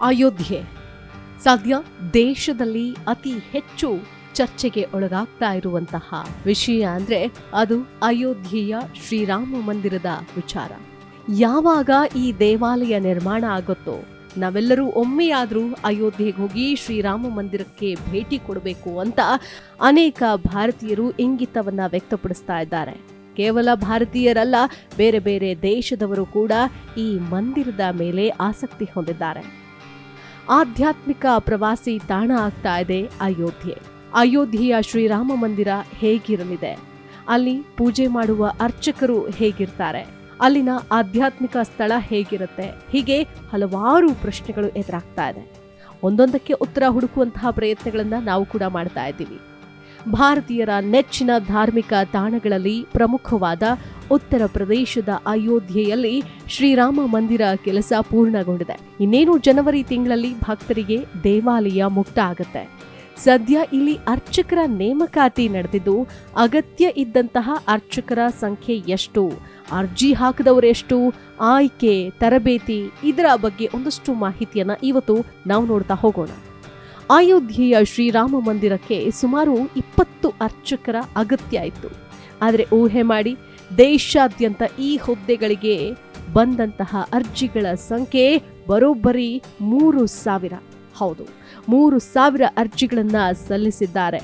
ಅಯೋಧ್ಯೆ. ಸದ್ಯ ದೇಶದಲ್ಲಿ ಅತಿ ಹೆಚ್ಚು ಚರ್ಚೆಗೆ ಒಳಗಾಗ್ತಾ ಇರುವಂತಹ ವಿಷಯ ಅಂದ್ರೆ ಅದು ಅಯೋಧ್ಯೆಯ ಶ್ರೀರಾಮ ಮಂದಿರದ ವಿಚಾರ. ಯಾವಾಗ ಈ ದೇವಾಲಯ ನಿರ್ಮಾಣ ಆಗುತ್ತೋ, ನಾವೆಲ್ಲರೂ ಒಮ್ಮೆಯಾದರೂ ಅಯೋಧ್ಯೆಗೆ ಹೋಗಿ ಶ್ರೀರಾಮ ಮಂದಿರಕ್ಕೆ ಭೇಟಿ ಕೊಡಬೇಕು ಅಂತ ಅನೇಕ ಭಾರತೀಯರು ಇಂಗಿತವನ್ನ ವ್ಯಕ್ತಪಡಿಸ್ತಾ ಇದ್ದಾರೆ. ಕೇವಲ ಭಾರತೀಯರಲ್ಲ, ಬೇರೆ ಬೇರೆ ದೇಶದವರು ಕೂಡ ಈ ಮಂದಿರದ ಮೇಲೆ ಆಸಕ್ತಿ ಹೊಂದಿದ್ದಾರೆ. ಆಧ್ಯಾತ್ಮಿಕ ಪ್ರವಾಸಿ ತಾಣ ಆಗ್ತಾ ಇದೆ ಅಯೋಧ್ಯೆ. ಅಯೋಧ್ಯೆಯ ಶ್ರೀರಾಮ ಮಂದಿರ ಹೇಗಿರಲಿದೆ? ಅಲ್ಲಿ ಪೂಜೆ ಮಾಡುವ ಅರ್ಚಕರು ಹೇಗಿರ್ತಾರೆ? ಅಲ್ಲಿನ ಆಧ್ಯಾತ್ಮಿಕ ಸ್ಥಳ ಹೇಗಿರುತ್ತೆ? ಹೀಗೆ ಹಲವಾರು ಪ್ರಶ್ನೆಗಳು ಎದುರಾಗ್ತಾ ಇದೆ. ಒಂದೊಂದಕ್ಕೆ ಉತ್ತರ ಹುಡುಕುವಂತಹ ಪ್ರಯತ್ನಗಳನ್ನು ನಾವು ಕೂಡ ಮಾಡ್ತಾ ಇದ್ದೀವಿ. ಭಾರತೀಯರ ನೆಚ್ಚಿನ ಧಾರ್ಮಿಕ ತಾಣಗಳಲ್ಲಿ ಪ್ರಮುಖವಾದ ಉತ್ತರ ಪ್ರದೇಶದ ಅಯೋಧ್ಯೆಯಲ್ಲಿ ಶ್ರೀರಾಮ ಮಂದಿರ ಕೆಲಸ ಪೂರ್ಣಗೊಂಡಿದೆ. ಇನ್ನೇನು ಜನವರಿ ತಿಂಗಳಲ್ಲಿ ಭಕ್ತರಿಗೆ ದೇವಾಲಯ ಮುಕ್ತ ಆಗುತ್ತೆ ಸದ್ಯ ಇಲ್ಲಿ ಅರ್ಚಕರ ನೇಮಕಾತಿ ನಡೆದಿದ್ದು, ಅಗತ್ಯ ಇದ್ದಂತಹ ಅರ್ಚಕರ ಸಂಖ್ಯೆ ಎಷ್ಟು? ಅರ್ಜಿ ಹಾಕಿದವರೆಷ್ಟು? ಆಯ್ಕೆ, ತರಬೇತಿ ಇದರ ಬಗ್ಗೆ ಒಂದಷ್ಟು ಮಾಹಿತಿಯನ್ನ ಇವತ್ತು ನಾವು ನೋಡ್ತಾ ಹೋಗೋಣ. ಅಯೋಧ್ಯೆಯ ಶ್ರೀರಾಮ ಮಂದಿರಕ್ಕೆ ಸುಮಾರು ಇಪ್ಪತ್ತು ಅರ್ಚಕರ ಅಗತ್ಯ ಇತ್ತು. ಆದರೆ ಊಹೆ ಮಾಡಿ, ದೇಶಾದ್ಯಂತ ಈ ಹುದ್ದೆಗಳಿಗೆ ಬಂದಂತಹ ಅರ್ಜಿಗಳ ಸಂಖ್ಯೆ ಬರೋಬ್ಬರಿ ಮೂರು ಸಾವಿರ. ಹೌದು, ಮೂರು ಸಾವಿರ ಅರ್ಜಿಗಳನ್ನು ಸಲ್ಲಿಸಿದ್ದಾರೆ.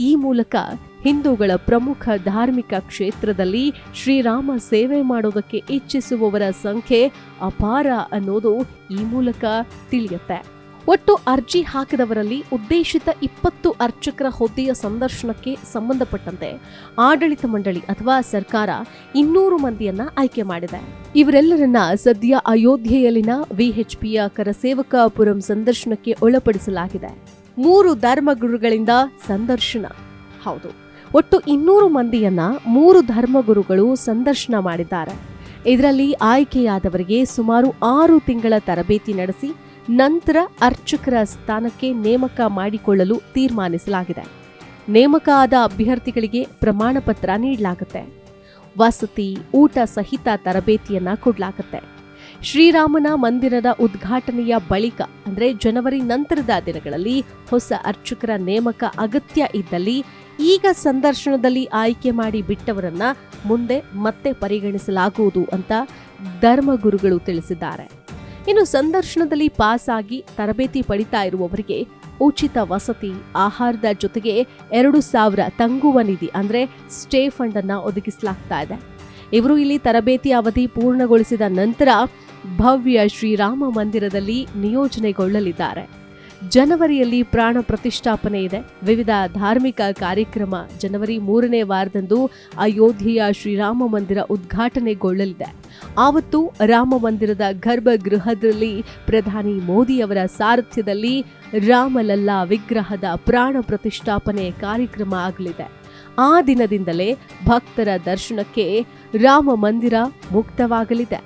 ಈ ಮೂಲಕ ಹಿಂದೂಗಳ ಪ್ರಮುಖ ಧಾರ್ಮಿಕ ಕ್ಷೇತ್ರದಲ್ಲಿ ಶ್ರೀರಾಮ ಸೇವೆ ಮಾಡೋದಕ್ಕೆ ಇಚ್ಛಿಸುವವರ ಸಂಖ್ಯೆ ಅಪಾರ ಅನ್ನೋದು ಈ ಮೂಲಕ ತಿಳಿಯುತ್ತೆ. ಒಟ್ಟು ಅರ್ಜಿ ಹಾಕಿದವರಲ್ಲಿ ಉದ್ದೇಶಿತ ಇಪ್ಪತ್ತು ಅರ್ಚಕರ ಹುದ್ದೆಯ ಸಂದರ್ಶನಕ್ಕೆ ಸಂಬಂಧಪಟ್ಟಂತೆ ಆಡಳಿತ ಮಂಡಳಿ ಅಥವಾ ಸರ್ಕಾರ ಇನ್ನೂರು ಮಂದಿಯನ್ನ ಆಯ್ಕೆ ಮಾಡಿದೆ. ಇವರೆಲ್ಲರನ್ನ ಸದ್ಯ ಅಯೋಧ್ಯೆಯಲ್ಲಿನ ವಿಎಚ್ಪಿಯ ಕರಸೇವಕಾಪುರಂ ಸಂದರ್ಶನಕ್ಕೆ ಒಳಪಡಿಸಲಾಗಿದೆ. ಮೂರು ಧರ್ಮಗುರುಗಳಿಂದ ಸಂದರ್ಶನ. ಹೌದು, ಒಟ್ಟು ಇನ್ನೂರು ಮಂದಿಯನ್ನ ಮೂರು ಧರ್ಮಗುರುಗಳು ಸಂದರ್ಶನ ಮಾಡಿದ್ದಾರೆ. ಇದರಲ್ಲಿ ಆಯ್ಕೆಯಾದವರಿಗೆ ಸುಮಾರು ಆರು ತಿಂಗಳ ತರಬೇತಿ ನಡೆಸಿ ನಂತರ ಅರ್ಚಕರ ಸ್ಥಾನಕ್ಕೆ ನೇಮಕ ಮಾಡಿಕೊಳ್ಳಲು ತೀರ್ಮಾನಿಸಲಾಗಿದೆ. ನೇಮಕ ಆದ ಅಭ್ಯರ್ಥಿಗಳಿಗೆ ಪ್ರಮಾಣ ಪತ್ರ ನೀಡಲಾಗುತ್ತೆ. ವಸತಿ, ಊಟ ಸಹಿತ ತರಬೇತಿಯನ್ನ ಕೊಡಲಾಗುತ್ತೆ. ಶ್ರೀರಾಮನ ಮಂದಿರದ ಉದ್ಘಾಟನೆಯ ಬಳಿಕ, ಅಂದರೆ ಜನವರಿ ನಂತರದ ದಿನಗಳಲ್ಲಿ ಹೊಸ ಅರ್ಚಕರ ನೇಮಕ ಅಗತ್ಯ ಇದ್ದಲ್ಲಿ ಈಗ ಸಂದರ್ಶನದಲ್ಲಿ ಆಯ್ಕೆ ಮಾಡಿ ಬಿಟ್ಟವರನ್ನ ಮುಂದೆ ಮತ್ತೆ ಪರಿಗಣಿಸಲಾಗುವುದು ಅಂತ ಧರ್ಮಗುರುಗಳು ತಿಳಿಸಿದ್ದಾರೆ. ಇನ್ನು ಸಂದರ್ಶನದಲ್ಲಿ ಪಾಸ್ ಆಗಿ ತರಬೇತಿ ಪಡಿತಾ ಇರುವವರಿಗೆ ಉಚಿತ ವಸತಿ, ಆಹಾರದ ಜೊತೆಗೆ ಎರಡು ಸಾವಿರ ತಂಗುವ ನಿಧಿ ಅಂದರೆ ಸ್ಟೇ ಫಂಡ್ ಅನ್ನು ಒದಗಿಸಲಾಗ್ತಾ ಇದೆ. ಇವರು ಇಲ್ಲಿ ತರಬೇತಿ ಅವಧಿ ಪೂರ್ಣಗೊಳಿಸಿದ ನಂತರ ಭವ್ಯ ಶ್ರೀರಾಮ ಮಂದಿರದಲ್ಲಿ ನಿಯೋಜನೆಗೊಳ್ಳಲಿದ್ದಾರೆ. ಜನವರಿಯಲ್ಲಿ ಪ್ರಾಣ ಪ್ರತಿಷ್ಠಾಪನೆ ಇದೆ. ವಿವಿಧ ಧಾರ್ಮಿಕ ಕಾರ್ಯಕ್ರಮ ಜನವರಿ ಮೂರನೇ ವಾರದಂದು ಅಯೋಧ್ಯೆಯ ಶ್ರೀರಾಮ ಮಂದಿರ ಉದ್ಘಾಟನೆಗೊಳ್ಳಲಿದೆ. ಆವತ್ತು ರಾಮ ಮಂದಿರದ ಗರ್ಭಗೃಹದಲ್ಲಿ ಪ್ರಧಾನಿ ಮೋದಿಯವರ ಸಾರಥ್ಯದಲ್ಲಿ ರಾಮಲಲ್ಲಾ ವಿಗ್ರಹದ ಪ್ರಾಣ ಪ್ರತಿಷ್ಠಾಪನೆ ಕಾರ್ಯಕ್ರಮ ಆಗಲಿದೆ. ಆ ದಿನದಿಂದಲೇ ಭಕ್ತರ ದರ್ಶನಕ್ಕೆ ರಾಮ ಮಂದಿರ ಮುಕ್ತವಾಗಲಿದೆ.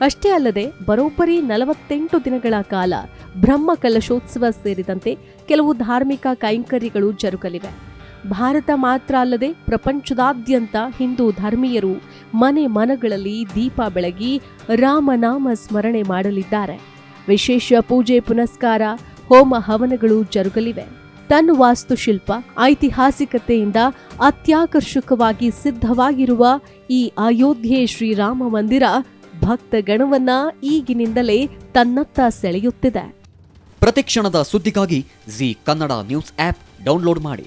ಅಷ್ಟೇ ಅಲ್ಲದೆ ಬರೋಬ್ಬರಿ ನಲವತ್ತೆಂಟು ದಿನಗಳ ಕಾಲ ಬ್ರಹ್ಮ ಕಲಶೋತ್ಸವ ಸೇರಿದಂತೆ ಕೆಲವು ಧಾರ್ಮಿಕ ಕೈಂಕರ್ಯಗಳು ಜರುಗಲಿವೆ. ಭಾರತ ಮಾತ್ರ ಅಲ್ಲದೆ ಪ್ರಪಂಚದಾದ್ಯಂತ ಹಿಂದೂ ಧರ್ಮೀಯರು ಮನೆ ಮನಗಳಲ್ಲಿ ದೀಪ ಬೆಳಗಿ ರಾಮನಾಮ ಸ್ಮರಣೆ ಮಾಡಲಿದ್ದಾರೆ. ವಿಶೇಷ ಪೂಜೆ ಪುನಸ್ಕಾರ, ಹೋಮ ಹವನಗಳು ಜರುಗಲಿವೆ. ತನ್ನ ವಾಸ್ತುಶಿಲ್ಪ, ಐತಿಹಾಸಿಕತೆಯಿಂದ ಅತ್ಯಾಕರ್ಷಕವಾಗಿ ಸಿದ್ಧವಾಗಿರುವ ಈ ಅಯೋಧ್ಯೆ ಶ್ರೀರಾಮ ಮಂದಿರ ಭಕ್ತ ಗಣವನ್ನ ಈಗಿನಿಂದಲೇ ತನ್ನತ್ತ ಸೆಳೆಯುತ್ತಿದೆ. ಪ್ರತಿಕ್ಷಣದ ಸುದ್ದಿಗಾಗಿ Zee Kannada news app download ಮಾಡಿ.